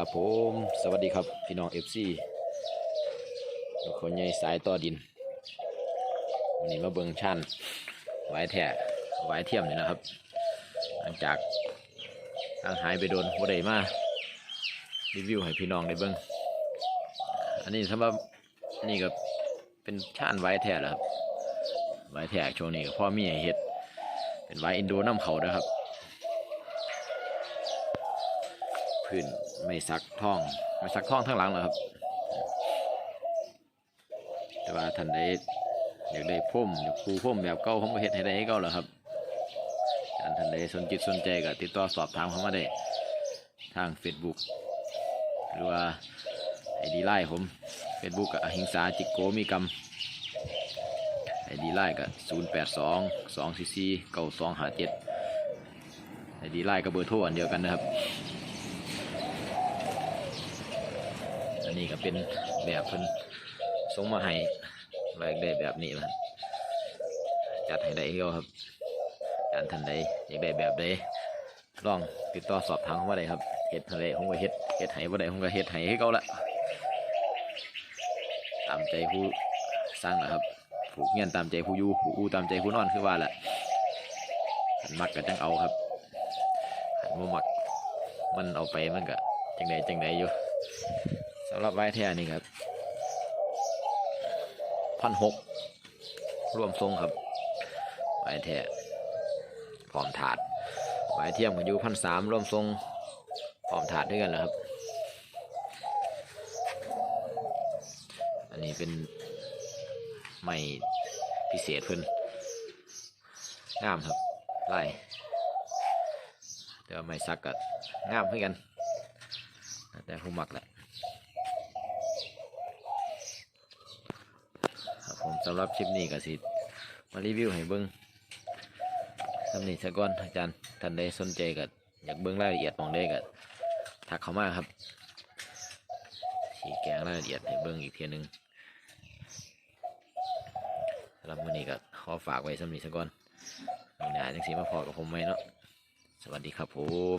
ครับผมสวัสดีครับพี่น้องเอฟซีคนใหญ่สายต่อดินวันนี้มาเบิงชันไว้แท้ไว้เทียมนี่นะครับ หลังจากทางหายไปโดนบ่ได้มารีวิวให้พี่น้องได้เบิงอันนี้สำหรับนี่ก็เป็นชานไว้แท้แล้วครับไว้แท้ช่วงนี้ก็พ่อมีให้เฮ็ดเป็นไว้อินโดน้ำเขานะครับ พื้นไม่ซักท่องไม่ซักท่องทั้งหลังหรอครับ แต่ว่าท่านได้อยากได้พุ่มอยากปูพุ่มแบบเก่าผมก็เฮ็ดให้ได้เก่าแหล้วครับท่านท่านใดสนจิตสนใจก็ติดต่อสอบถามเข้ามาได้ ทาง Facebook หรือว่าไอดีไลน์ผม Facebook กับอหิงสาจิกโกมีกรรมไอดีไลน์ก็0 8 2 2 4 4 9 2 5 7ไอดีไลน์กับเบอร์โทรอันเดียวกันนะครับ อันนี้ก็เป็นแบบเพิ่นส่งมาให้แรกได้แบบนี้มันจัดให้ได้เอครับจารย์ท่านใดอยากได้แบบใดลองติดต่อสอบถามเข้ามาได้ครับเฮ็ดอะไรผมก็เฮ็ดเฮ็ดให้บ่ได้ผมก็เฮ็ดให้ให้เขาละตามใจผู้สร้างนะครับผูกเงี้ยนตามใจผู้อยู่ผู้อู้ตามใจผู้นอนคือว่าแหละขันมักก็จังเอาครับขันบ่มักมันเอาไปมันก็จังใดจังใดอยู่ สำหรับไว้แท้นี่ครับพันหกรวมทรงครับไว้แท้พร้อมถาดไว้เทียมกันอยู่พันสามรวมทรงพร้อมถาดด้วยกันแล้วครับ อันนี้เป็นไม่พิเศษเพิ่นงามครับไล่แต่ไม่ซักกัดงามเพื่อกัน แต่ผู้มักแหละ ครับผม สำหรับคลิปนี้ก็สิมารีวิวให้เบิ้งสำนีสะก่อนอาจารย์ท่านใดสนใจก็อยากเบิ้งรายละเอียดมองได้ก็ทักเข้ามาครับชี้แกงรายละเอียดให้เบิ้งอีกเทียหนึงสำหรับวันนี้ก็ขอฝากไว้สำนีสะก่อนมีหนาจังสีมาพอกับผมไหมเนาะสวัสดีครับผม